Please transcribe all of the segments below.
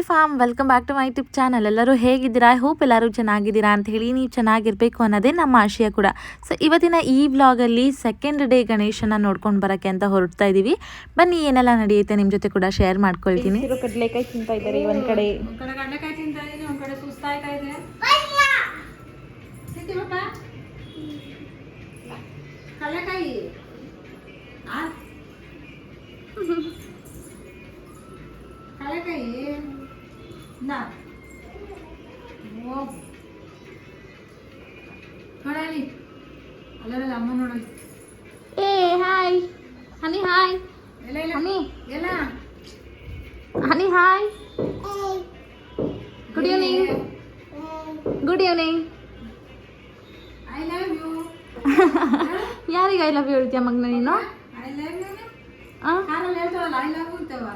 Hi fam welcome back to my YouTube channel ಎಲ್ಲರೂ ಹೇಗಿದ್ದೀರಾ? I hope ಎಲ್ಲರೂ ಚೆನ್ನಾಗಿದ್ದೀರಾ ಅಂತ ಹೇಳಿ ನೀವು ಚೆನ್ನಾಗಿರಬೇಕು ಅನ್ನೋದೇ ನಮ್ಮ ಆಶಯ ಕೂಡ. ಸೊ ಇವತ್ತಿನ ಈ ವ್ಲಾಗಲ್ಲಿ ಸೆಕೆಂಡ್ ಡೇ ಗಣೇಶನ ನೋಡ್ಕೊಂಡು ಬರೋಕ್ಕೆ ಅಂತ ಹೊರಡ್ತಾ ಇದ್ದೀವಿ ಬನ್ನಿ ಏನೆಲ್ಲ ನಡೆಯುತ್ತೆ ನಿಮ್ಮ ಜೊತೆ ಕೂಡ ಶೇರ್ ಮಾಡ್ಕೊಳ್ತೀನಿ. ಕಡಲೆಕಾಯಿ ತಿಂತಾ ಇದ್ದಾರೆ ಒಂದು ಕಡೆ? ಒಂದ್ good evening I love you ಯಾರಿಗೆ ಐ ಲವ್ ಯು ಹೇಳ್ತೀಯ ಮಗ್ನ ನೀನು? ಐ ಲವ್ ಯು ಆ ಕಾರಲ್ಲಿ ಹೇಳ್ತಾವಲ್ಲ ಐ ಲವ್ ಯು ಅಂತವ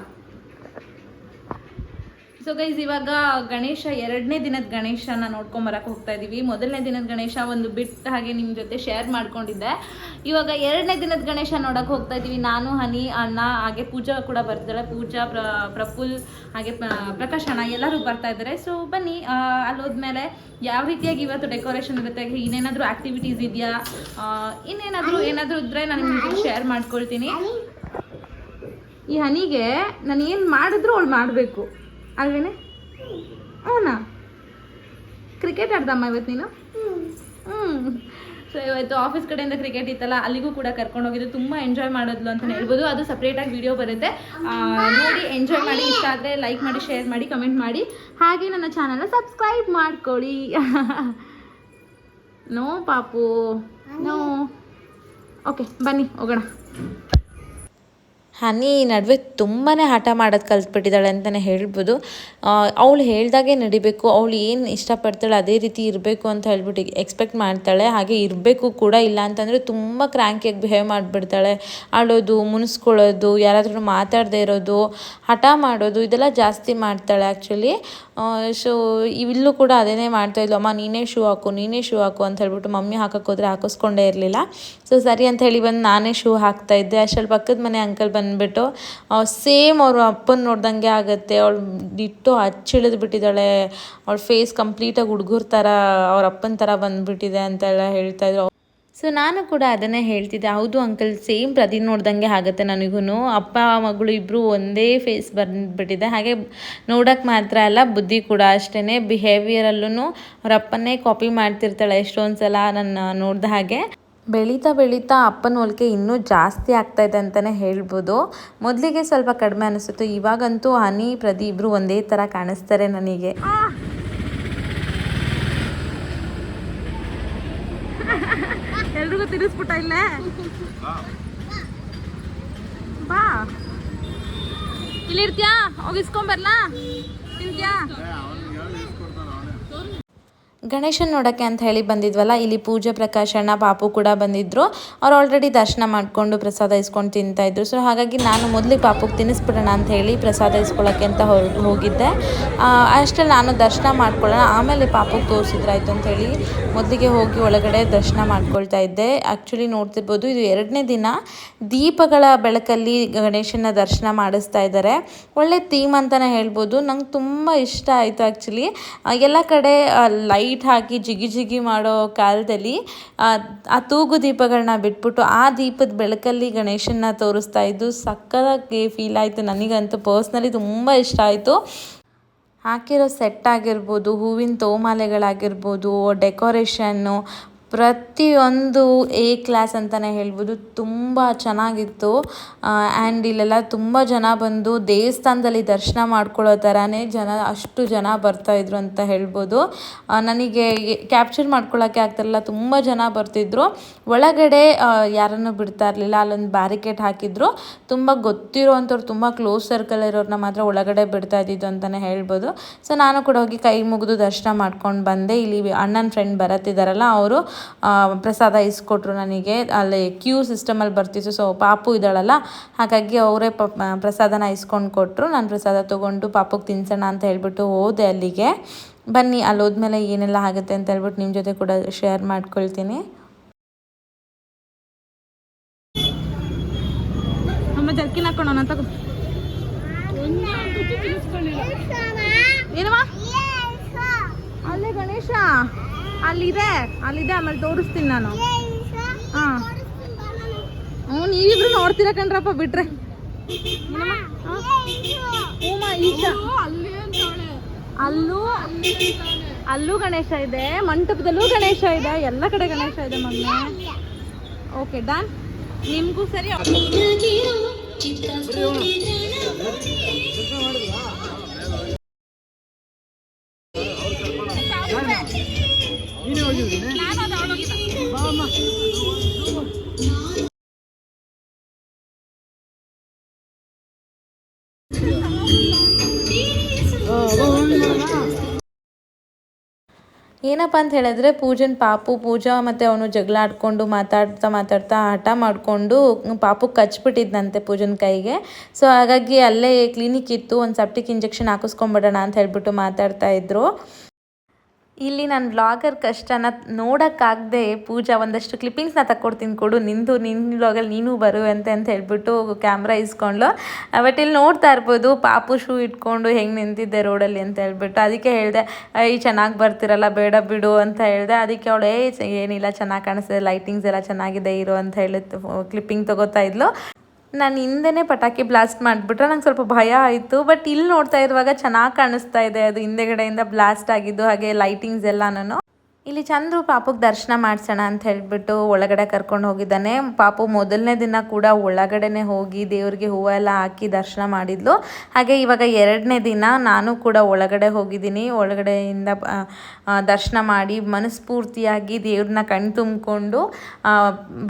ಸೊ ಗೈಸ್ ಇವಾಗ ಗಣೇಶ ಎರಡನೇ ದಿನದ ಗಣೇಶನ ನೋಡ್ಕೊಂಬರಕ್ಕೆ ಹೋಗ್ತಾ ಇದೀವಿ. ಮೊದಲನೇ ದಿನದ ಗಣೇಶ ಒಂದು ಬಿಟ್ ಹಾಗೆ ನಿಮ್ಮ ಜೊತೆ ಶೇರ್ ಮಾಡ್ಕೊಂಡಿದ್ದೆ. ಇವಾಗ ಎರಡನೇ ದಿನದ ಗಣೇಶ ನೋಡಕ್ಕೆ ಹೋಗ್ತಾ ಇದೀವಿ. ನಾನು, ಹನಿ, ಅಣ್ಣ, ಹಾಗೆ ಪೂಜಾ ಕೂಡ ಬರ್ತಾಳೆ ಪೂಜಾ, ಪ್ರ, ಪ್ರಫುಲ್, ಹಾಗೆ ಪ್ರ- ಪ್ರಕಾಶ್ ಅಣ್ಣ ಎಲ್ಲರೂ ಬರ್ತಾ ಇದ್ದಾರೆ. ಸೊ ಬನ್ನಿ ಅಲ್ಲಿ ಹೋದ್ಮೇಲೆ ಯಾವ ರೀತಿಯಾಗಿ ಇವತ್ತು ಡೆಕೋರೇಷನ್ ಇರುತ್ತೆ? ಇನ್ನೇನಾದರೂ ಆಕ್ಟಿವಿಟೀಸ್ ಇದೆಯಾ? ಇನ್ನೇನಾದರೂ, ಏನಾದರೂ ಇದ್ದರೆ ನಾನು ಜೊತೆ ಶೇರ್ ಮಾಡ್ಕೊಳ್ತೀನಿ. ಈ ಹನಿಗೆ ನಾನು ಏನು ಮಾಡಿದ್ರು ಅವಳು ಮಾಡಬೇಕು. ಅಲ್ವೇನೆ? ಹ್ಞೂನಾ ಕ್ರಿಕೆಟ್ ಆಡ್ದಮ್ಮ ಇವತ್ತು ನೀನು? ಹ್ಞೂ ಸೊ ಇವತ್ತು ಆಫೀಸ್ ಕಡೆಯಿಂದ ಕ್ರಿಕೆಟ್ ಇತ್ತಲ್ಲ, ಅಲ್ಲಿಗೂ ಕೂಡ ಕರ್ಕೊಂಡು ಹೋಗಿದ್ದು. ತುಂಬ ಎಂಜಾಯ್ ಮಾಡಿದ್ಲು ಅಂತ ಹೇಳ್ಬೋದು. ಅದು ಸಪ್ರೇಟಾಗಿ ವಿಡಿಯೋ ಬರುತ್ತೆ. ನೋಡಿ ಎಂಜಾಯ್ ಮಾಡಿ. ಇಷ್ಟ ಆದರೆ ಲೈಕ್ ಮಾಡಿ ಶೇರ್ ಮಾಡಿ ಕಮೆಂಟ್ ಮಾಡಿ. ಹಾಗೆ ನನ್ನ ಚಾನಲ್ನ ಸಬ್ಸ್ಕ್ರೈಬ್ ಮಾಡ್ಕೊಳ್ಳಿ. ನೋ ಪಾಪು. ನೋ ಓಕೆ ಬನ್ನಿ, ಹೋಗೋಣ. ಹನಿ ನಡುವೆ ತುಂಬಾ ಹಠ ಮಾಡೋದು ಕಲ್ತ್ಬಿಟ್ಟಿದ್ದಾಳೆ ಅಂತಲೇ ಹೇಳ್ಬೋದು. ಅವಳು ಹೇಳ್ದಾಗೆ ನಡಿಬೇಕು, ಅವಳು ಏನು ಇಷ್ಟಪಡ್ತಾಳೆ ಅದೇ ರೀತಿ ಇರಬೇಕು ಅಂತ ಹೇಳ್ಬಿಟ್ಟು ಎಕ್ಸ್ಪೆಕ್ಟ್ ಮಾಡ್ತಾಳೆ. ಹಾಗೆ ಇರಬೇಕು ಕೂಡ ಇಲ್ಲ ಅಂತಂದರೆ ತುಂಬ ಕ್ರ್ಯಾಂಕಿಯಾಗಿ ಬಿಹೇವ್ ಮಾಡಿಬಿಡ್ತಾಳೆ. ಆಡೋದು ಮುನಿಸ್ಕೊಳ್ಳೋದು, ಯಾರಾದರೂ ಮಾತಾಡದೇ ಇರೋದು, ಹಠ ಮಾಡೋದು, ಇದೆಲ್ಲ ಜಾಸ್ತಿ ಮಾಡ್ತಾಳೆ ಆ್ಯಕ್ಚುಲಿ ಸೊ ಇಲ್ಲೂ ಕೂಡ ಅದೇನೇ ಮಾಡ್ತಾಯಿದ್ಲು ಅಮ್ಮ, ನೀನೇ ಶೂ ಹಾಕು, ನೀನೇ ಶೂ ಹಾಕು ಅಂತ ಹೇಳ್ಬಿಟ್ಟು ಮಮ್ಮಿ ಹಾಕಕ್ಕೆ ಹೋದ್ರೆ ಹಾಕಿಸ್ಕೊಂಡೇ ಇರಲಿಲ್ಲ. ಸೊ ಸರಿ ಅಂತ ಹೇಳಿ ಬಂದು ನಾನೇ ಶೂ ಹಾಕ್ತಾ ಇದ್ದೆ. ಅಷ್ಟರಲ್ಲಿ ಪಕ್ಕದ ಮನೆ ಅಂಕಲ್ ಬಂದುಬಿಟ್ಟು ಸೇಮ್ ಅವ್ರ ಅಪ್ಪನ ನೋಡ್ದಂಗೆ ಆಗುತ್ತೆ. ಅವಳು ಇಟ್ಟು ಹಚ್ಚಿಳಿದು ಬಿಟ್ಟಿದ್ದಾಳೆ. ಅವಳ ಫೇಸ್ ಕಂಪ್ಲೀಟಾಗಿ ಹುಡುಗರ ಥರ ಅವ್ರ ಅಪ್ಪನ ಥರ ಬಂದುಬಿಟ್ಟಿದೆ ಅಂತೆಲ್ಲ ಹೇಳ್ತಾಯಿದ್ರು ಸೊ ನಾನು ಕೂಡ ಅದನ್ನೇ ಹೇಳ್ತಿದ್ದೆ. ಹೌದು ಅಂಕಲ್ ಸೇಮ್ ಪ್ರತಿ ನೋಡ್ದಂಗೆ ಆಗುತ್ತೆ ನನಗೂ ಅಪ್ಪ, ಮಗಳು ಇಬ್ಬರು ಒಂದೇ ಫೇಸ್ ಬಂದುಬಿಟ್ಟಿದೆ. ಹಾಗೆ ನೋಡೋಕ್ಕೆ ಮಾತ್ರ ಅಲ್ಲ, ಬುದ್ಧಿ ಕೂಡ ಅಷ್ಟೇ ಬಿಹೇವಿಯರಲ್ಲೂ ಅವ್ರ ಅಪ್ಪನ್ನೇ ಕಾಪಿ ಮಾಡ್ತಿರ್ತಾಳೆ ಎಷ್ಟೊಂದು ಸಲ ನನ್ನ ನೋಡ್ದ ಹಾಗೆ. ಬೆಳೀತಾ ಬೆಳೀತಾ ಅಪ್ಪನ ಹೋಲಿಕೆ ಇನ್ನೂ ಜಾಸ್ತಿ ಆಗ್ತಾ ಇದೆ ಅಂತಲೇ ಹೇಳ್ಬೋದು. ಮೊದಲಿಗೆ ಸ್ವಲ್ಪ ಕಡಿಮೆ ಅನಿಸುತ್ತೆ ಇವಾಗಂತೂ ಹನಿ ಪ್ರದಿ ಇಬ್ಬರು ಒಂದೇ ಥರ ಕಾಣಿಸ್ತಾರೆ ನನಗೆ ಎಲ್ರಿಗೂ ತಿರ್ಗಿಸ್ಬಿಟ್ಟ ಇಲ್ಲೇ? ಬಾ. ಇಲ್ಲಿರ್ತೀಯಾ ಹೋಗಿಸ್ಕೊಂಬರ್ಲಾ ತಿಂತ್ಯಾ? ಗಣೇಶನ್ ನೋಡೋಕ್ಕೆ ಅಂತ ಹೇಳಿ ಬಂದಿದ್ವಲ್ಲ, ಇಲ್ಲಿ ಪೂಜೆ ಪ್ರಕಾಶಣ್ಣ ಪಾಪು ಕೂಡ ಬಂದಿದ್ದರು ಅವ್ರು ಆಲ್ರೆಡಿ ದರ್ಶನ ಮಾಡಿಕೊಂಡು ಪ್ರಸಾದ ಇಸ್ಕೊಂಡು ತಿಂತಾಯಿದ್ರು ಸೊ ಹಾಗಾಗಿ ನಾನು ಮೊದಲಿಗೆ ಪಾಪುಗೆ ತಿನ್ನಿಸ್ಬಿಡೋಣ ಅಂತ ಹೇಳಿ ಪ್ರಸಾದ ಇಸ್ಕೊಳ್ಳೋಕ್ಕೆ ಅಂತ ಹೊರ ಹೋಗಿದ್ದೆ. ಅಷ್ಟೇ ನಾನು ದರ್ಶನ ಮಾಡ್ಕೊಳ್ಳೋಣ, ಆಮೇಲೆ ಪಾಪುಗೆ ತೋರಿಸಿದ್ರಾಯ್ತು ಅಂತ ಹೇಳಿ ಮೊದಲಿಗೆ ಹೋಗಿ ಒಳಗಡೆ ದರ್ಶನ ಮಾಡ್ಕೊಳ್ತಾ ಇದ್ದೆ. ಆ್ಯಕ್ಚುಲಿ ನೋಡ್ತಿರ್ಬೋದು, ಇದು ಎರಡನೇ ದಿನ ದೀಪಗಳ ಬೆಳಕಲ್ಲಿ ಗಣೇಶನ ದರ್ಶನ ಮಾಡಿಸ್ತಾ ಇದ್ದಾರೆ. ಒಳ್ಳೆ ಥೀಮ್ ಅಂತಲೇ ಹೇಳ್ಬೋದು. ನಂಗೆ ತುಂಬ ಇಷ್ಟ ಆಯಿತು ಆ್ಯಕ್ಚುಲಿ ಎಲ್ಲ ಕಡೆ ಲೈಟ್ ಹಾಕಿ ಜಿಗಿ ಜಿಗಿ ಮಾಡೋ ಕಾಲದಲ್ಲಿ ಆ, ತೂಗು ದೀಪಗಳನ್ನ ಬಿಟ್ಬಿಟ್ಟು ಆ ದೀಪದ ಬೆಳಕಲ್ಲಿ ಗಣೇಶನ ತೋರಿಸ್ತಾ ಇದ್ದು ಸಕ್ಕದಾಗಿ ಫೀಲ್ ಆಯಿತು. ನನಗಂತೂ ಪರ್ಸ್ನಲಿ ತುಂಬ ಇಷ್ಟ ಆಯಿತು. ಹಾಕಿರೋ ಸೆಟ್ ಆಗಿರ್ಬೋದು ಹೂವಿನ ತೋಮಾಲೆಗಳಾಗಿರ್ಬೋದು ಡೆಕೋರೇಷನ್ನು ಪ್ರತಿಯೊಂದು ಎ ಕ್ಲಾಸ್ ಅಂತಲೇ ಹೇಳ್ಬೋದು. ತುಂಬ ಚೆನ್ನಾಗಿತ್ತು. ಆ್ಯಂಡ್ ಇಲ್ಲೆಲ್ಲ ತುಂಬ ಜನ ಬಂದು ದೇವಸ್ಥಾನದಲ್ಲಿ ದರ್ಶನ ಮಾಡ್ಕೊಳ್ಳೋ ಥರನೇ ಜನ, ಅಷ್ಟು ಜನ ಬರ್ತಾಯಿದ್ರು ಅಂತ ಹೇಳ್ಬೋದು. ನನಗೆ ಕ್ಯಾಪ್ಚರ್ ಮಾಡ್ಕೊಳ್ಳೋಕ್ಕೆ ಆಗ್ತಿರಲಿಲ್ಲ. ತುಂಬ ಜನ ಬರ್ತಿದ್ರು. ಒಳಗಡೆ ಯಾರನ್ನು ಬಿಡ್ತಾ ಇರಲಿಲ್ಲ. ಅಲ್ಲೊಂದು ಬ್ಯಾರಿಕೇಡ್ ಹಾಕಿದ್ರು. ತುಂಬ ಗೊತ್ತಿರೋವಂಥವ್ರು, ತುಂಬ ಕ್ಲೋಸ್ ಸರ್ಕಲ್ ಇರೋರನ್ನ ಮಾತ್ರ ಒಳಗಡೆ ಬಿಡ್ತಾ ಇದ್ದಿದ್ದು ಅಂತಲೇ ಹೇಳ್ಬೋದು. ಸೊ ನಾನು ಕೂಡ ಹೋಗಿ ಕೈ ಮುಗಿದು ದರ್ಶನ ಮಾಡ್ಕೊಂಡು ಬಂದೆ. ಇಲ್ಲಿ ಅಣ್ಣನ ಫ್ರೆಂಡ್ ಬರತ್ತಿದ್ದಾರಲ್ಲ, ಅವರು. ಪ್ರಸಾದ ಇಸ್ಕೊಟ್ರು ನನಗೆ. ಅಲ್ಲಿ ಕ್ಯೂ ಸಿಸ್ಟಮಲ್ಲಿ ಬರ್ತಿತ್ತು ಸೊ ಪಾಪು ಇದ್ದಾಳಲ್ಲ ಹಾಗಾಗಿ ಅವರೇ ಪ ಪ್ರಸಾದನ ಇಸ್ಕೊಂಡು ಕೊಟ್ಟರು ನಾನು ಪ್ರಸಾದ ತೊಗೊಂಡು ಪಾಪುಗೆ ತಿನ್ಸೋಣ ಅಂತ ಹೇಳ್ಬಿಟ್ಟು ಹೋದೆ ಅಲ್ಲಿಗೆ. ಬನ್ನಿ ಅಲ್ಲಿ ಹೋದ್ಮೇಲೆ ಏನೆಲ್ಲ ಆಗುತ್ತೆ ಅಂತ ಹೇಳ್ಬಿಟ್ಟು ನಿಮ್ಮ ಜೊತೆ ಕೂಡ ಶೇರ್ ಮಾಡ್ಕೊಳ್ತೀನಿ. ಅಮ್ಮ ಜರ್ಕಿನ್ ಹಾಕೋಣ ತಗೋ. ಏನಮ್ಮ? ಅಲ್ಲೇ ಗಣೇಶ. ಅಲ್ಲಿದೆ ಅಲ್ಲಿದೆ ಆಮೇಲೆ ತೋರಿಸ್ತೀನಿ ನಾನು. ಹಾಂ. ಹ್ಞೂ ನೀವಿಬ್ರು ನೋಡ್ತೀರ ಕಣ್ರಪ್ಪ ಬಿಟ್ರೆ. ಅಲ್ಲೂ ಅಲ್ಲೂ ಗಣೇಶ ಇದೆ ಮಂಟಪದಲ್ಲೂ ಗಣೇಶ ಇದೆ ಎಲ್ಲ ಕಡೆ ಗಣೇಶ ಇದೆ ಮೊನ್ನೆ. Okay done. ನಿಮಗೂ ಸರಿ ಏನಪ್ಪ ಅಂತ ಹೇಳಿದ್ರೆ ಪೂಜನ್ ಪಾಪು ಪೂಜಾ ಮತ್ತು ಅವನು ಜಗಳ ಆಡ್ಕೊಂಡು ಮಾತಾಡ್ತಾ ಮಾತಾಡ್ತಾ ಹಠ ಮಾಡಿಕೊಂಡು ಪಾಪು ಕಚ್ಬಿಟ್ಟಿದ್ದಂತೆ ಪೂಜನ್ ಕೈಗೆ. ಸೊ ಹಾಗಾಗಿ ಅಲ್ಲೇ ಕ್ಲಿನಿಕ್ ಇತ್ತು, ಒಂದು ಸೆಪ್ಟಿಕ್ ಇಂಜೆಕ್ಷನ್ ಹಾಕಿಸ್ಕೊಂಬಿಡೋಣ ಅಂತ ಹೇಳ್ಬಿಟ್ಟು ಮಾತಾಡ್ತಾ ಇದ್ರು. ಇಲ್ಲಿ ನಾನು ಬ್ಲಾಗರ್ ಕಷ್ಟನ ನೋಡೋಕ್ಕಾಗದೆ ಪೂಜಾ ಒಂದಷ್ಟು ಕ್ಲಿಪ್ಪಿಂಗ್ಸ್ನ ತಕ್ಕೊಡ್ತೀನಿ ಕೊಡು. ನಿಂದು ನಿನ್ನ ಬ್ಲಾಗಲ್ಲಿ ನೀನು ಬರುವಂತೆ ಅಂತ ಹೇಳ್ಬಿಟ್ಟು ಕ್ಯಾಮ್ರಾ ಇಸ್ಕೊಂಡ್ಲು. ಬಟ್ ಇಲ್ಲಿ ನೋಡ್ತಾ ಇರ್ಬೋದು, ಪಾಪು ಶೂ ಇಟ್ಕೊಂಡು ಹೆಂಗೆ ನಿಂತಿದ್ದೆ ರೋಡಲ್ಲಿ ಅಂತ ಹೇಳ್ಬಿಟ್ಟು. ಅದಕ್ಕೆ ಹೇಳಿದೆ ಐ ಚೆನ್ನಾಗಿ ಬರ್ತಿರಲ್ಲ, ಬೇಡ ಬಿಡು ಅಂತ ಹೇಳಿದೆ. ಅದಕ್ಕೆ ಅವಳು ಏ ಏನಿಲ್ಲ, ಚೆನ್ನಾಗಿ ಕಾಣಿಸ್ತದೆ ಲೈಟಿಂಗ್ಸ್ ಎಲ್ಲ ಚೆನ್ನಾಗಿದೆ, ಇರು ಅಂತ ಹೇಳಿ ಕ್ಲಿಪ್ಪಿಂಗ್ ತಗೋತಾ ಇದ್ಲು. ನಾನು ಹಿಂದೆನೇ ಪಟಾಕಿ ಬ್ಲಾಸ್ಟ್ ಮಾಡಿಬಿಟ್ರೆ ನಂಗೆ ಸ್ವಲ್ಪ ಭಯ ಆಯಿತು. ಬಟ್ ಇಲ್ಲಿ ನೋಡ್ತಾ ಇರುವಾಗ ಚೆನ್ನಾಗಿ ಕಾಣಿಸ್ತಾ ಇದೆ. ಅದು ಹಿಂದೆಗಡೆಯಿಂದ ಬ್ಲಾಸ್ಟ್ ಆಗಿದ್ದು, ಹಾಗೆ ಲೈಟಿಂಗ್ಸ್ ಎಲ್ಲನೂ ಇಲ್ಲಿ ಚಂದ್ರು ಪಾಪುಗೆ ದರ್ಶನ ಮಾಡಿಸೋಣ ಅಂತ ಹೇಳ್ಬಿಟ್ಟು ಒಳಗಡೆ ಕರ್ಕೊಂಡು ಹೋಗಿದ್ದಾನೆ. ಪಾಪು ಮೊದಲನೇ ದಿನ ಕೂಡ ಒಳಗಡೆನೆ ಹೋಗಿ ದೇವರಿಗೆ ಹೂವು ಎಲ್ಲ ಹಾಕಿ ದರ್ಶನ ಮಾಡಿದ್ಲು. ಹಾಗೆ ಇವಾಗ ಎರಡನೇ ದಿನ ನಾನು ಕೂಡ ಒಳಗಡೆ ಹೋಗಿದ್ದೀನಿ. ಒಳಗಡೆಯಿಂದ ದರ್ಶನ ಮಾಡಿ ಮನಸ್ಫೂರ್ತಿಯಾಗಿ ದೇವ್ರನ್ನ ಕಣ್ ತುಂಬಿಕೊಂಡು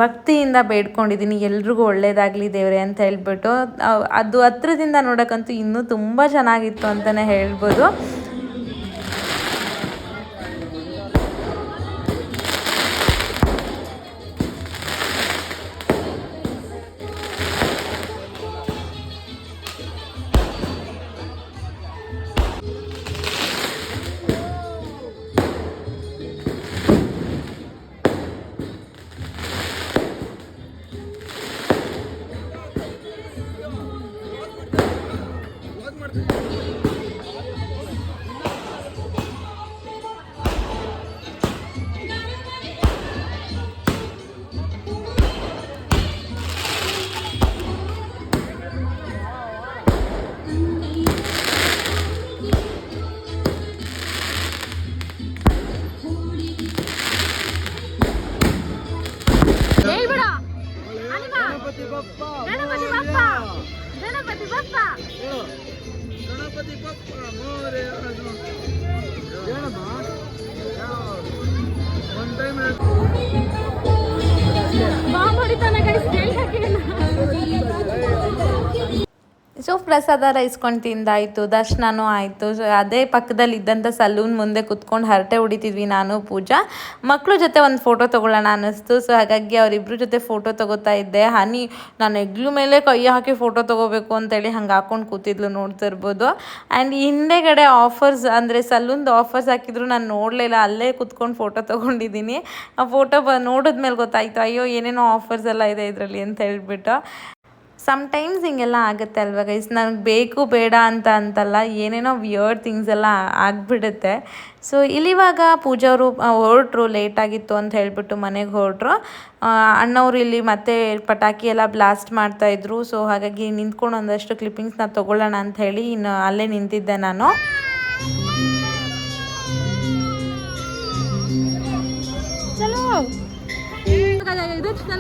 ಭಕ್ತಿಯಿಂದ ಬೇಡ್ಕೊಂಡಿದ್ದೀನಿ. ಎಲ್ರಿಗೂ ಒಳ್ಳೇದಾಗಲಿ ದೇವ್ರೆ ಅಂತ ಹೇಳ್ಬಿಟ್ಟು ಅದು ಹತ್ರದಿಂದ ನೋಡೋಕ್ಕಂತೂ ಇನ್ನೂ ತುಂಬ ಚೆನ್ನಾಗಿತ್ತು ಅಂತಲೇ ಹೇಳ್ಬೋದು. ಸೊ ಪ್ರಸಾದ ಇಸ್ಕೊಂಡು ತಿಂದಾಯಿತು, ದರ್ಶನನೂ ಆಯಿತು. ಸೊ ಅದೇ ಪಕ್ಕದಲ್ಲಿ ಇದ್ದಂಥ ಸಲೂನ್ ಮುಂದೆ ಕುತ್ಕೊಂಡು ಹರಟೆ ಹೊಡಿತಿದ್ವಿ ನಾನು, ಪೂಜಾ. ಮಕ್ಕಳ ಜೊತೆ ಒಂದು ಫೋಟೋ ತೊಗೊಳ್ಳೋಣ ಅನ್ನಿಸ್ತು. ಸೊ ಹಾಗಾಗಿ ಅವರಿಬ್ಬರ ಜೊತೆ ಫೋಟೋ ತೊಗೋತಾ ಇದ್ದೆ. ಹನಿ, ನಾನು ಎಗ್ಲು ಮೇಲೆ ಕೈ ಹಾಕಿ ಫೋಟೋ ತೊಗೋಬೇಕು ಅಂತೇಳಿ ಹಂಗೆ ಹಾಕೊಂಡು ಕೂತಿದ್ಲು ನೋಡ್ತಾ ಇರ್ಬೋದು. ಆ್ಯಂಡ್ ಹಿಂದೆಗಡೆ ಆಫರ್ಸ್ ಅಂದರೆ ಸಲೂನ್ದು ಆಫರ್ಸ್ ಹಾಕಿದ್ರು ನಾನು ನೋಡಲಿಲ್ಲ. ಅಲ್ಲೇ ಕುತ್ಕೊಂಡು ಫೋಟೋ ತೊಗೊಂಡಿದ್ದೀನಿ. ಆ ಫೋಟೋ ಬ ನೋಡಿದ್ಮೇಲೆ ಗೊತ್ತಾಯಿತು, ಅಯ್ಯೋ, ಏನೇನೋ ಆಫರ್ಸ್ ಎಲ್ಲ ಇದೆ ಇದರಲ್ಲಿ ಅಂತ ಹೇಳ್ಬಿಟ್ಟು. ಸಮ್ಟೈಮ್ಸ್ ಹಿಂಗೆಲ್ಲ ಆಗುತ್ತೆ ಅಲ್ವಾ ಗೈಸ್ ನನಗೆ ಬೇಕು, ಬೇಡ ಅಂತ ಅಂತಲ್ಲ ಏನೇನೋ ವಿಯರ್ಡ್ ಥಿಂಗ್ಸ್ ಎಲ್ಲ ಆಗಿಬಿಡುತ್ತೆ. ಸೊ ಇಲ್ಲಿವಾಗ ಪೂಜಾವರು ಹೊರಟ್ರು ಲೇಟಾಗಿತ್ತು ಅಂತ ಹೇಳಿಬಿಟ್ಟು ಮನೆಗೆ ಹೊರಟ್ರು. ಅಣ್ಣವ್ರು ಇಲ್ಲಿ ಮತ್ತೆ ಪಟಾಕಿ ಎಲ್ಲ ಬ್ಲಾಸ್ಟ್ ಮಾಡ್ತಾಯಿದ್ರು ಸೊ ಹಾಗಾಗಿ ನಿಂತ್ಕೊಂಡು ಒಂದಷ್ಟು ಕ್ಲಿಪ್ಪಿಂಗ್ಸ್ನ ತೊಗೊಳ್ಳೋಣ ಅಂತ ಹೇಳಿ ಇನ್ನು ಅಲ್ಲೇ ನಿಂತಿದ್ದೆ ನಾನು.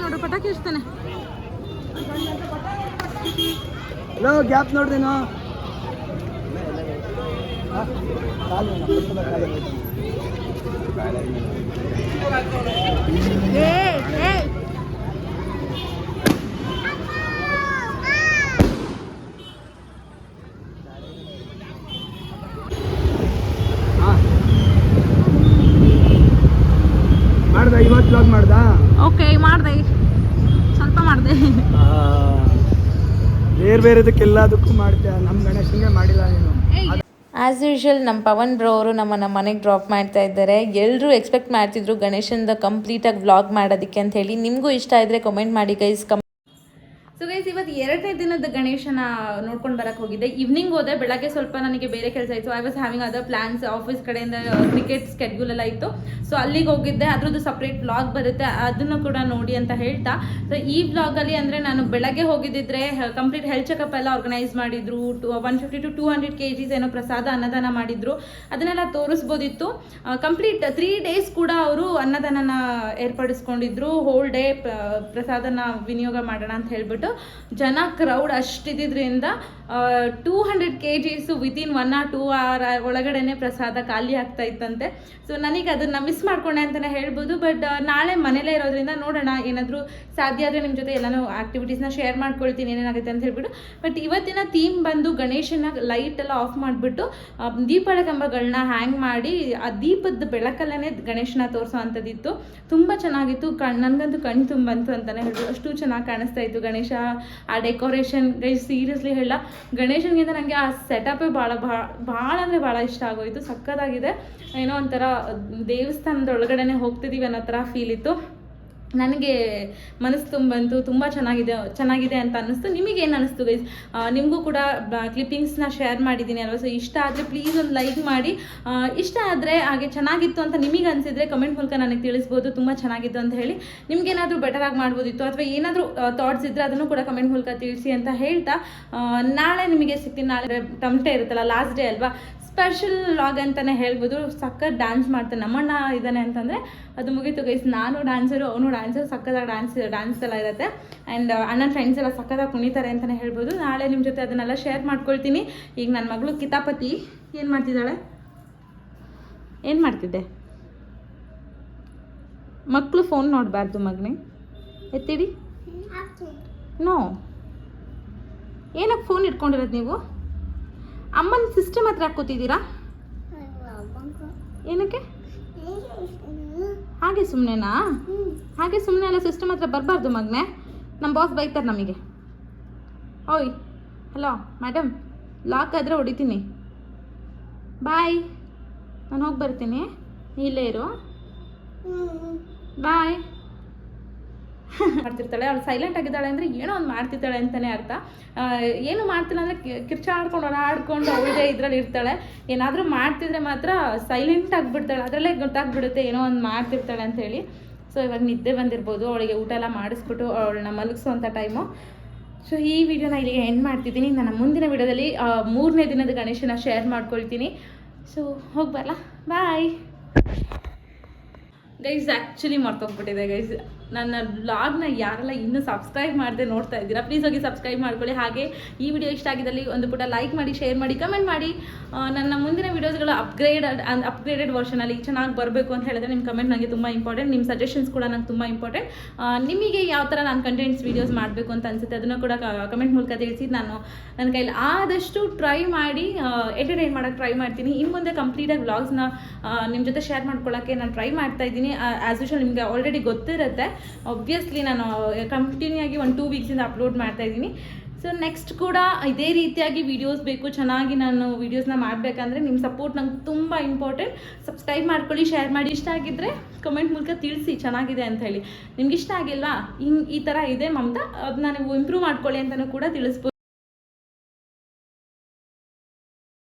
ನೋಡು, ಪಟಾಕಿ ಇರ್ತಾನೆ ಹಲೋ ಗ್ಯಾಪ್ ನೋಡ್ದೇನೋ ಮಾಡ್ದ ಇವತ್ತು ಬ್ಲಾಗ್ ಮಾಡ್ದ ಓಕೆ ಮಾಡ್ದೆ ಸ್ವಲ್ಪ ಮಾಡಿದೆ ಬೇರೆ ಬೇರೆದಕ್ಕೆಲ್ಲದಕ್ಕೂ ಮಾಡ್ತೀಯ ನಮ್ಮ ಗಣೇಶನಿಗೆ ಮಾಡಿಲ್ಲ ನೀನು ಆ್ಯಸ್ ಯೂಶುವಲ್ ನಮ್ಮ ಪವನ್ ಬ್ರೋ ಅವರು ನಮ್ಮನ್ನು ಮನೆಗೆ ಡ್ರಾಪ್ ಮಾಡ್ತಾ ಇದ್ದಾರೆ. ಎಲ್ಲರೂ ಎಕ್ಸ್ಪೆಕ್ಟ್ ಮಾಡ್ತಿದ್ರು ಗಣೇಶಂದ ಕಂಪ್ಲೀಟಾಗಿ ವ್ಲಾಗ್ ಮಾಡೋದಕ್ಕೆ ಅಂತ ಹೇಳಿ. ನಿಮಗೂ ಇಷ್ಟ ಇದ್ದರೆ ಕಮೆಂಟ್ ಮಾಡಿ ಗೈಸ್ ಕಮ್ ಎರಡನೇ ದಿನದ ಗಣೇಶನ ನೋಡ್ಕೊಂಡು ಬರಕ್ಕೆ ಹೋಗಿದ್ದೆ. ಈವ್ನಿಂಗ್ ಹೋದೆ, ಬೆಳಗ್ಗೆ ಸ್ವಲ್ಪ ನನಗೆ ಬೇರೆ ಕೆಲಸ ಇತ್ತು. I was having other plans office ಕಡೆಯಿಂದ ಕ್ರಿಕೆಟ್ ಸ್ಕೆಡ್ಯೂಲ್ ಎಲ್ಲ ಇತ್ತು. ಸೊ ಅಲ್ಲಿಗೆ ಹೋಗಿದ್ದೆ. ಅದ್ರದ್ದು ಸಪ್ರೇಟ್ ಬ್ಲಾಗ್ ಬರುತ್ತೆ. ಅದನ್ನು ಕೂಡ ನೋಡಿ ಅಂತ ಹೇಳ್ತಾ. ಸೊ ಈ ಬ್ಲಾಗಲ್ಲಿ ಅಂದರೆ ನಾನು ಬೆಳಗ್ಗೆ ಹೋಗಿದ್ದಿದ್ರೆ ಕಂಪ್ಲೀಟ್ ಹೆಲ್ತ್ ಚೆಕಪ್ ಎಲ್ಲ ಆರ್ಗನೈಸ್ ಮಾಡಿದ್ರು. One fifty to two hundred K Gs ಏನೋ ಪ್ರಸಾದ, ಅನ್ನದಾನ ಮಾಡಿದ್ರು. ಅದನ್ನೆಲ್ಲ ತೋರಿಸ್ಬೋದಿತ್ತು. ಕಂಪ್ಲೀಟ್ ತ್ರೀ ಡೇಸ್ ಕೂಡ ಅವರು ಅನ್ನದಾನನ ಏರ್ಪಡಿಸ್ಕೊಂಡಿದ್ರು. ಹೋಲ್ ಡೇ ಪ್ರಸಾದನ ವಿನಿಯೋಗ ಮಾಡೋಣ ಅಂತ ಹೇಳ್ಬಿಟ್ಟು ಜನ crowd ಅಷ್ಟಿದ್ರಿಂದ two hundred K Gs within one or two hour ಒಳಗಡೆನೆ ಪ್ರಸಾದ ಖಾಲಿ ಆಗ್ತಾ ಇತ್ತಂತೆ. ಸೊ ನನಗೆ ಅದನ್ನು ಮಿಸ್ ಮಾಡ್ಕೊಂಡೆ ಅಂತಲೇ ಹೇಳ್ಬೋದು. ಬಟ್ ನಾಳೆ ಮನೇಲೇ ಇರೋದ್ರಿಂದ ನೋಡೋಣ, ಏನಾದರೂ ಸಾಧ್ಯ ಆದರೆ ನಿಮ್ಮ ಜೊತೆ ಎಲ್ಲನೂ ಆ್ಯಕ್ಟಿವಿಟೀಸ್ನ ಶೇರ್ ಮಾಡ್ಕೊಳ್ತೀನಿ, ಏನೇನಾಗುತ್ತೆ ಅಂತ ಹೇಳ್ಬಿಟ್ಟು ಬಟ್ ಇವತ್ತಿನ ಥೀಮ್ ಬಂದು ಗಣೇಶನ ಲೈಟ್ ಎಲ್ಲ ಆಫ್ ಮಾಡಿಬಿಟ್ಟು ದೀಪದ ಕಂಬಗಳನ್ನ ಹ್ಯಾಂಗ್ ಮಾಡಿ, ಆ ದೀಪದ ಬೆಳಕಲ್ಲೇ ಗಣೇಶನ ತೋರಿಸೋ ತುಂಬ ಚೆನ್ನಾಗಿತ್ತು. ಕಣ್, ನನಗಂತೂ ಕಣ್ಣು ತುಂಬಂತು ಅಂತಲೇ ಹೇಳ್ಬೋದು. ಅಷ್ಟು ಚೆನ್ನಾಗಿ ಕಾಣಿಸ್ತಾ ಇತ್ತು ಗಣೇಶ ಆ ಡೆಕೋರೇಷನ್ ಸೀರಿಯಸ್ಲಿ ಹೇಳ ಗಣೇಶನಿಗಿಂತ ನನಗೆ ಆ ಸೆಟಪೇ ಭಾಳ ಭಾಳ ಭಾಳ ಅಂದರೆ ಭಾಳ ಇಷ್ಟ ಆಗೋಯಿತು. ಸಕ್ಕತ್ತಾಗಿದೆ. ಏನೋ ಒಂಥರ ದೇವಸ್ಥಾನದ ಒಳಗಡೆನೆ ಹೋಗ್ತಿದ್ದೀವಿ ಅನ್ನೋ ಥರ ಫೀಲ್ ಇತ್ತು. ನನಗೆ ಮನಸ್ಸು ತುಂಬಂತು ತುಂಬ ಚೆನ್ನಾಗಿದೆ ಚೆನ್ನಾಗಿದೆ ಅಂತ ಅನ್ನಿಸ್ತು. ನಿಮಗೇನು ಅನ್ನಿಸ್ತು ಗೈಸ್ ನಿಮಗೂ ಕೂಡ ಕ್ಲಿಪ್ಪಿಂಗ್ಸ್ನ ಶೇರ್ ಮಾಡಿದ್ದೀನಿ ಅಲ್ವಾ? ಸೊ ಇಷ್ಟ ಆದರೆ ಪ್ಲೀಸ್ ಒಂದು ಲೈಕ್ ಮಾಡಿ. ಇಷ್ಟ ಆದರೆ ಹಾಗೆ ಚೆನ್ನಾಗಿತ್ತು ಅಂತ ನಿಮಗೆ ಅನಿಸಿದರೆ ಕಮೆಂಟ್ ಮೂಲಕ ನನಗೆ ತಿಳಿಸ್ಬೋದು. ತುಂಬ ಚೆನ್ನಾಗಿತ್ತು ಅಂತ ಹೇಳಿ. ನಿಮಗೇನಾದರೂ ಬೆಟರ್ ಆಗಿ ಮಾಡ್ಬೋದಿತ್ತು ಅಥವಾ ಏನಾದರೂ ಥಾಟ್ಸ್ ಇದ್ದರೆ ಅದನ್ನು ಕೂಡ ಕಮೆಂಟ್ ಮೂಲಕ ತಿಳಿಸಿ ಅಂತ ಹೇಳ್ತಾ ನಾಳೆ ನಿಮಗೆ ಸಿಗ್ತೀನಿ. ನಾಳೆ ತಮಟೆ ಇರುತ್ತಲ್ಲ ಲಾಸ್ಟ್ ಡೇ ಅಲ್ವಾ? ಸ್ಪೆಷಲ್ ಲಾಗ್ ಅಂತಲೇ ಹೇಳ್ಬೋದು. ಸಖತ್ ಡ್ಯಾನ್ಸ್ ಮಾಡ್ತಾನೆ. ನಮ್ಮಣ್ಣ ಇದ್ದಾನೆ ಅಂತಂದರೆ ಅದು ಮುಗೀತು ಗೈಸ್ ನಾನು ಡ್ಯಾನ್ಸರು ಅವನು ಡ್ಯಾನ್ಸರ್ ಸಕ್ಕತ್ತಾಗಿ ಡ್ಯಾನ್ಸ್ ಡ್ಯಾನ್ಸ್ ಎಲ್ಲ ಇರುತ್ತೆ. ಆ್ಯಂಡ್ ಅಣ್ಣನ ಫ್ರೆಂಡ್ಸ್ ಎಲ್ಲ ಸಕ್ಕತ್ತಾಗಿ ಕುಣಿತಾರೆ ಅಂತಲೇ ಹೇಳ್ಬೋದು. ನಾಳೆ ನಿಮ್ಮ ಜೊತೆ ಅದನ್ನೆಲ್ಲ ಶೇರ್ ಮಾಡ್ಕೊಳ್ತೀನಿ. ಈಗ ನನ್ನ ಮಗಳು ಕಿತಾಪತಿ. ಏನು ಮಾಡ್ತಿದ್ದಾಳೆ? ಏನು ಮಾಡ್ತಿದ್ದೆ? ಮಕ್ಕಳು ಫೋನ್ ನೋಡಬಾರ್ದು ಮಗನೇ. ಎತ್ತಿಡಿ? ನೋ ಏನಕ್ಕೆ ಫೋನ್ ಇಟ್ಕೊಂಡಿರೋದು ನೀವು? ಅಮ್ಮನ ಸಿಸ್ಟಮ್ ಹತ್ರ ಹಾಕೋತಿದ್ದೀರಾ ಏನಕ್ಕೆ? ಹಾಗೆ ಸುಮ್ಮನೆನಾ ಹಾಗೆ ಸುಮ್ಮನೆ ಎಲ್ಲ ಸಿಸ್ಟಮ್ ಹತ್ರ ಬರಬಾರ್ದು ಮಗನೆ. ನಮ್ಮ ಬಾಸ್ ಬೈತಾರೆ ನಮಗೆ. ಓಯ್ ಹಲೋ ಮೇಡಮ್ ಲಾಕ್ ಆದರೆ ಹೊಡಿತೀನಿ. ಬಾಯ್ ನಾನು ಹೋಗಿ ಬರ್ತೀನಿ. ಇಲ್ಲೇ ಇರು. ಬಾಯ್ ಮಾಡ್ತಿರ್ತಾಳೆ. ಅವಳು ಸೈಲೆಂಟ್ ಆಗಿದ್ದಾಳೆ ಅಂದರೆ ಏನೋ ಒಂದು ಮಾಡ್ತಿರ್ತಾಳೆ ಅಂತಲೇ ಅರ್ಥ. ಏನು ಮಾಡ್ತಿಲ್ಲ ಅಂದರೆ ಕಿರ್ಚಾಡ್ಕೊಂಡು ಆಡ್ಕೊಂಡು ಅವಳದೇ ಇದ್ರಲ್ಲಿ ಇರ್ತಾಳೆ. ಏನಾದರೂ ಮಾಡ್ತಿದ್ರೆ ಮಾತ್ರ ಸೈಲೆಂಟ್ ಆಗಿಬಿಡ್ತಾಳೆ. ಅದರಲ್ಲೇ ಗೊತ್ತಾಗ್ಬಿಡುತ್ತೆ ಏನೋ ಒಂದು ಮಾಡ್ತಿರ್ತಾಳೆ ಅಂತೇಳಿ ಸೊ ಇವಾಗ ನಿದ್ದೆ ಬಂದಿರ್ಬೋದು. ಅವಳಿಗೆ ಊಟ ಎಲ್ಲ ಮಾಡಿಸ್ಬಿಟ್ಟು ಅವಳನ್ನ ಮಲಗಿಸುವಂಥ ಟೈಮು ಸೊ ಈ ವಿಡಿಯೋನ ಇಲ್ಲಿಗೆ ಎಂಡ್ ಮಾಡ್ತಿದ್ದೀನಿ. ನನ್ನ ಮುಂದಿನ ವಿಡಿಯೋದಲ್ಲಿ ಮೂರನೇ ದಿನದ ಗಣೇಶನ ಶೇರ್ ಮಾಡ್ಕೊಳ್ತೀನಿ. ಸೊ ಹೋಗ್ಬಲ್ಲ ಬಾಯ್ ಗೈಸ್ ಆ್ಯಕ್ಚುಲಿ ಮರ್ತೋಗ್ಬಿಟ್ಟಿದೆ ಗೈಸ್ ನನ್ನ ಬ್ಲಾಗ್ನ ಯಾರೆಲ್ಲ ಇನ್ನೂ ಸಬ್ಸ್ಕ್ರೈಬ್ ಮಾಡದೆ ನೋಡ್ತಾ ಇದ್ದೀರಾ ಪ್ಲೀಸ್ ಹೋಗಿ ಸಬ್ಸ್ಕ್ರೈಬ್ ಮಾಡ್ಕೊಳ್ಳಿ. ಹಾಗೆ ಈ ವಿಡಿಯೋ ಇಷ್ಟ ಆಗಿದ್ದಲ್ಲಿ ಒಂದು ಪುಟ ಲೈಕ್ ಮಾಡಿ ಶೇರ್ ಮಾಡಿ ಕಮೆಂಟ್ ಮಾಡಿ. ನನ್ನ ಮುಂದಿನ ವೀಡಿಯೋಸ್ಗಳು ಅಪ್ಗ್ರೇಡ್ ಅಪ್ಗ್ರೇಡೆಡ್ ವರ್ಷನಲ್ಲಿ ಚೆನ್ನಾಗಿ ಬರಬೇಕು ಅಂತ ಹೇಳಿದ್ರೆ ನಿಮ್ಮ ಕಮೆಂಟ್ ನನಗೆ ತುಂಬ ಇಂಪಾರ್ಟೆಂಟ್ ನಿಮ್ಮ ಸಜೆಷನ್ಸ್ ಕೂಡ ನಂಗೆ ತುಂಬ ಇಂಪಾರ್ಟೆಂಟ್ ನಿಮಗೆ ಯಾವ ಥರ ನಾನು ಕಂಟೆಂಟ್ಸ್ ವೀಡಿಯೋಸ್ ಮಾಡಬೇಕು ಅಂತ ಅನಿಸುತ್ತೆ ಅದನ್ನು ಕೂಡ ಕಮೆಂಟ್ ಮೂಲಕ ತಿಳಿಸಿ. ನಾನು ನನ್ನ ಕೈಲಿ ಆದಷ್ಟು ಟ್ರೈ ಮಾಡಿ ಎಂಟರ್ಟೈನ್ ಮಾಡೋಕ್ಕೆ ಟ್ರೈ ಮಾಡ್ತೀನಿ. ಇನ್ನು ಮುಂದೆ ಕಂಪ್ಲೀಟಾಗಿ ವ್ಲಾಗ್ಸ್ನ ನಿಮ್ಮ ಜೊತೆ ಶೇರ್ ಮಾಡ್ಕೊಳ್ಳೋಕ್ಕೆ ನಾನು ಟ್ರೈ ಮಾಡ್ತಾ ಇದ್ದೀನಿ. ಆ್ಯಸ್ ಯೂಶಲ್ ನಿಮಗೆ ಆಲ್ರೆಡಿ ಗೊತ್ತಿರುತ್ತೆ. ಒಬ್ವಿಯಸ್ಲಿ ನಾನು ಕಂಟಿನ್ಯೂ ಆಗಿ ಒಂದು ಟೂ ವೀಕ್ಸಿಂದ ಅಪ್ಲೋಡ್ ಮಾಡ್ತಾ ಇದ್ದೀನಿ. ಸೊ ನೆಕ್ಸ್ಟ್ ಕೂಡ ಇದೇ ರೀತಿಯಾಗಿ ವೀಡಿಯೋಸ್ ಬೇಕು, ಚೆನ್ನಾಗಿ ನಾನು ವೀಡಿಯೋಸ್ನ ಮಾಡಬೇಕಂದ್ರೆ ನಿಮ್ಮ ಸಪೋರ್ಟ್ ನಂಗೆ ತುಂಬ ಇಂಪಾರ್ಟೆಂಟ್ ಸಬ್ಸ್ಕ್ರೈಬ್ ಮಾಡ್ಕೊಳ್ಳಿ ಶೇರ್ ಮಾಡಿ. ಇಷ್ಟ ಆಗಿದ್ದರೆ ಕಮೆಂಟ್ ಮೂಲಕ ತಿಳಿಸಿ, ಚೆನ್ನಾಗಿದೆ ಅಂತ ಹೇಳಿ. ನಿಮ್ಗೆ ಇಷ್ಟ ಆಗಿಲ್ವಾ? ಹಿಂಗೆ ಈ ಥರ ಇದೆ ಮಮತಾ ಅದನ್ನ ನೀವು ಇಂಪ್ರೂವ್ ಮಾಡ್ಕೊಳ್ಳಿ ಅಂತಲೂ ಕೂಡ ತಿಳಿಸ್ಬೋದು.